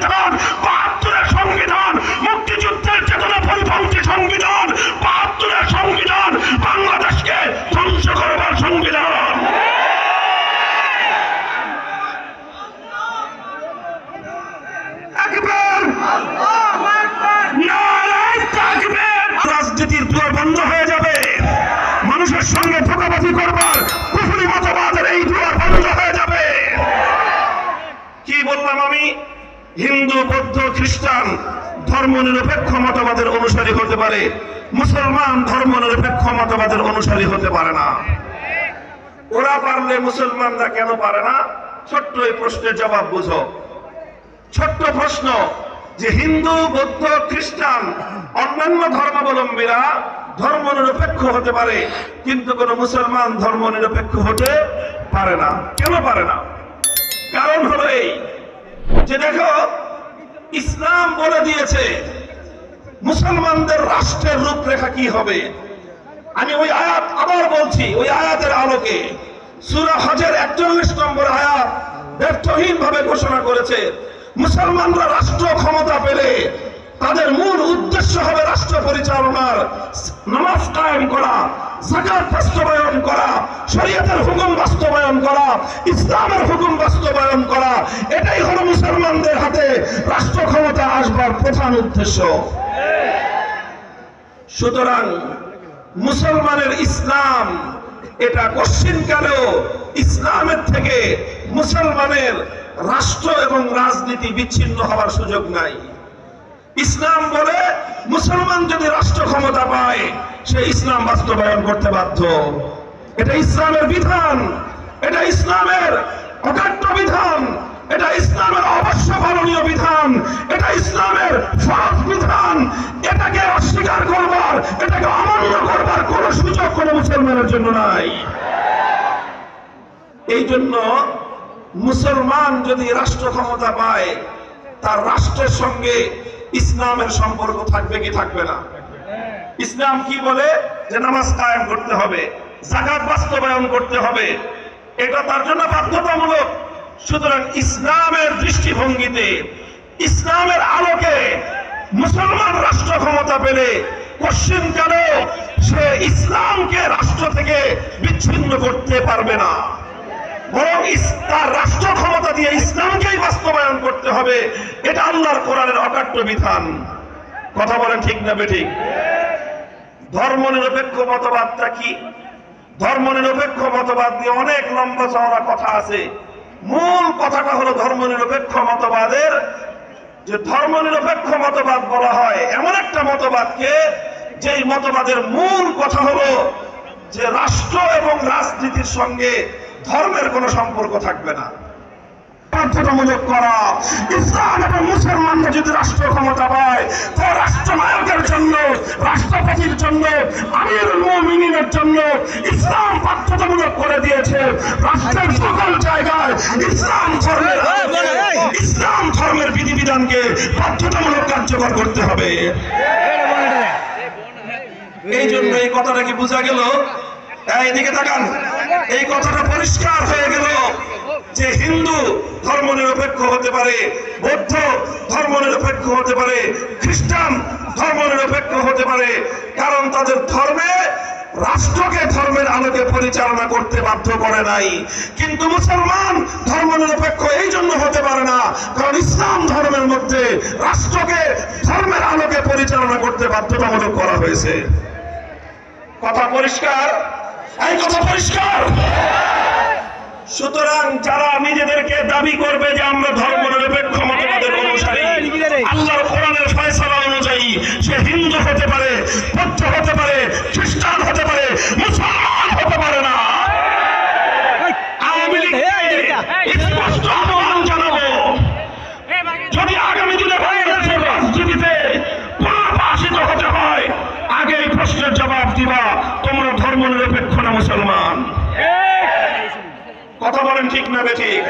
Senhor, Hindu, বৌদ্ধ, খ্রিস্টান ধর্ম নিরপেক্ষ মতবাদের অনুসারী হতে পারে। মুসলমান ধর্ম নিরপেক্ষ মতবাদের অনুসারী হতে পারে না। ওরা পারলে মুসলমানরা কেন পারে না? ছোট্ট এই প্রশ্নের জবাব বুঝো। ছোট্ট প্রশ্ন, যে হিন্দু, বৌদ্ধ, খ্রিস্টান, অন্যান্য ধর্মাবলম্বীরা ধর্ম নিরপেক্ষ হতে পারে, কিন্তু কোন মুসলমান ধর্ম নিরপেক্ষ হতে পারে না। কেন পারে না? কারণ হলো এই যে দেখো, ইসলাম বলে দিয়েছে, মুসলমানদের রাষ্ট্রের রূপরেখা কি হবে? আমি ওই আয়াত আবার বলছি, ওই আয়াতের আলোকে। সুরা হজের একচল্লিশ নম্বর আয়াত ব্যর্থহীন ভাবে ঘোষণা করেছে, মুসলমানরা রাষ্ট্র ক্ষমতা পেলে তাদের মূল উদ্দেশ্য হবে রাষ্ট্র পরিচালনার নামাজ কায়েম করা জাকাত বাস্তবায়ন করা, শরীয়তের হুকুম বাস্তবায়ন করা, ইসলামের হুকুম বাস্তবায়ন করা। এটাই হলো হাতে রাষ্ট্র ক্ষমতা আসবার প্রধান উদ্দেশ্য। সুতরাং মুসলমানের ইসলাম, এটা কশ্চিনকালেও ইসলামের থেকে মুসলমানের রাষ্ট্র এবং রাজনীতি বিচ্ছিন্ন হওয়ার সুযোগ নাই। ইসলাম বলে মুসলমান যদি রাষ্ট্র ক্ষমতা পায়, সে ইসলাম বাস্তবায়ন করতে বাধ্য। এটা ইসলামের বিধান, এটা ইসলামের অকাট্য বিধান। এটা ইসলামের অবশ্য পালনীয় বিধান। এটা ইসলামের ফরজ বিধান। এটাকে অস্বীকার করবার, এটাকে অমান্য করবার কোন সুযোগ কোন মুসলমানের জন্য নাই। এই জন্য মুসলমান যদি রাষ্ট্র ক্ষমতা পায়, তার রাষ্ট্রের সঙ্গে ইসলামের সম্পর্ক থাকবে কি থাকবে না? ইসলাম কি বলে? যে নামাজ কায়েম করতে হবে জাকাত বাস্তবায়ন করতে হবে। এটা তার জন্য বাধ্যতামূলক। সুতরাং ইসলামের দৃষ্টিভঙ্গিতে, ইসলামের আলোকে মুসলমান রাষ্ট্র ক্ষমতা পেলে পশ্চিমকালে সে ইসলামকে রাষ্ট্র থেকে বিচ্ছিন্ন করতে পারবে না। বরং তার রাষ্ট্র ক্ষমতা দিয়ে ইসলামকেই বাস্তবায়ন করতে হবে, এটা আল্লাহর কোরআনের অকাট্য বিধান। কথা বলেন ঠিক না বেঠিক ধর্ম নিরপেক্ষ মতবাদটা কি? ধর্ম নিরপেক্ষ মতবাদ নিয়ে অনেক লম্বা চওড়া কথা আছে। মূল কথাটা হলো ধর্ম নিরপেক্ষ মতবাদের, যে ধর্ম নিরপেক্ষ মতবাদ বলা হয়, এমন একটা মতবাদকে যেই মতবাদের মূল কথা হলো যে রাষ্ট্র এবং রাজনীতির সঙ্গে ধর্মের কোনো সম্পর্ক থাকবে না। বাধ্যতামূলক করা। ইসলাম এবং মুসলমানরা যদি রাষ্ট্র ক্ষমতা পায় তো রাষ্ট্রনায়কের জন্য রাষ্ট্রপতির জন্য আমিরুল মুমিনের জন্য ইসলাম বাধ্যতামূলক করে দিয়েছে। রাষ্ট্রের সকল জায়গায় ইসলাম ধর্মের ইসলাম ধর্মের বিধিবিধানকে বাধ্যতামূলক কার্যকর করতে হবে। এই জন্য এই কথাটা কি বোঝা গেল? এই এদিকে তাকান। এই কথাটা পরিষ্কার হয়ে ধর্ম নিরপেক্ষ হতে পারে, বৌদ্ধ ধর্ম নিরপেক্ষ হতে পারে, খ্রিস্টান ধর্ম নিরপেক্ষ হতে পারে, কারণ তাদের ধর্মে, রাষ্ট্রকে ধর্মের আলোকে পরিচালনা করতে বাধ্য করে নাই। কিন্তু মুসলমান ধর্ম নিরপেক্ষ এই জন্য হতে পারে না, কারণ ইসলাম ধর্মের মধ্যে রাষ্ট্রকে ধর্মের আলোকে পরিচালনা করতে বাধ্যতামূলক করা হয়েছে। কথা পরিষ্কার? এই কথা পরিষ্কার? সুতরাং যারা নিজেদেরকে দাবি করবে যে আমরা ধর্ম নিরপেক্ষ মতবাদের অনুসারী কথা বলেন ঠিক না বেঠিক